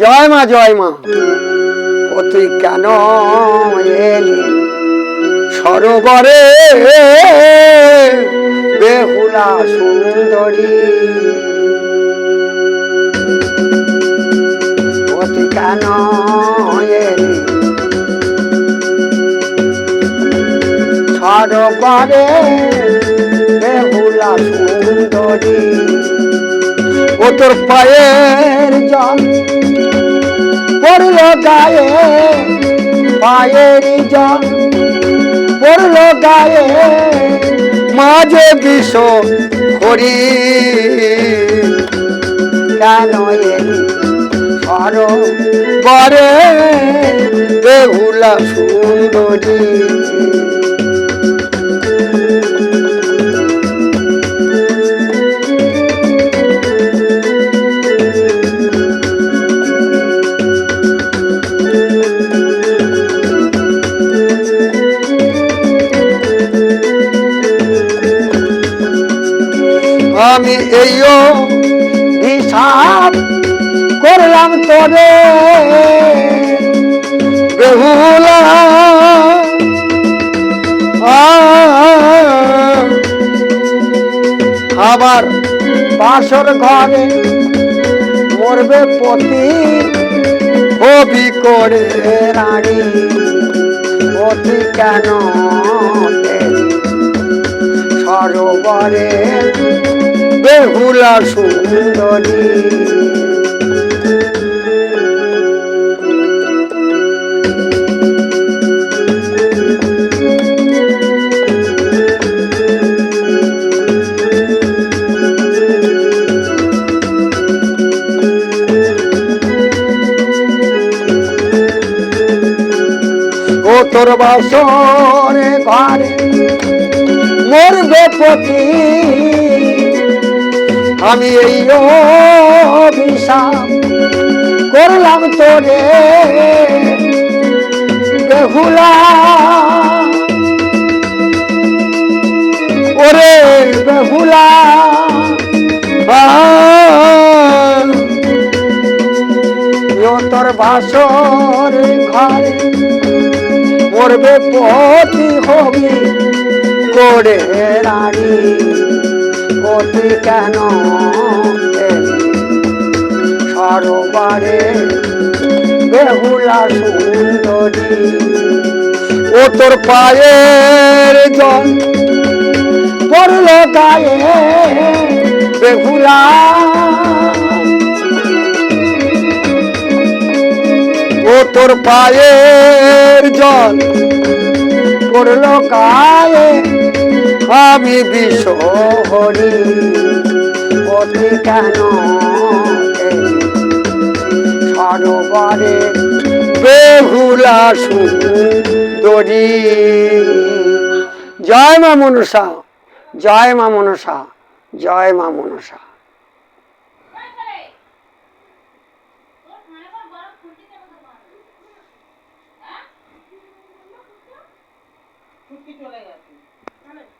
জয় মা জয় মা। ও তুই কেন এলি? সরোবরে বেহুলা সুন্দরী। ও তুই কেন এলি? সরোবরে বেহুলা সুন্দরী। ও তোর পায়ের জল পড়ল গায়ে পায়ের জল পড়ল গায়ে মাঝে বিষ করি কেন এলি সর বরে বেহুলা সুন্দরী? আমি এইও হিসাব করলাম তবে বেহুলা। আবার বাসর ঘরে মরবে পতি। হবি করে রানী, পতি কেন বেহুলা সুন্দরী। তোর বাসরে ঘরে মরবে পতি আমি এই অভিশাপ করলাম তোরে। বেহুলা ওরে বেহুলা তোর বাসর ঘরে মরবে পতি হবি করে রানী। পতি কেন? সরোবরে বেহুলা সুন্দরী ও তোর পায়ের জল পড়ল গায়ে বেহুলা ও তোর পায়ের জল পড়ল গায়ে আমি বিষ হরি পতি কেন? সরোবরে? বেহুলা সুন্দরী। জয় মা মনসা, জয় মা মনসা, জয় মা মনসা। চলে গেছে।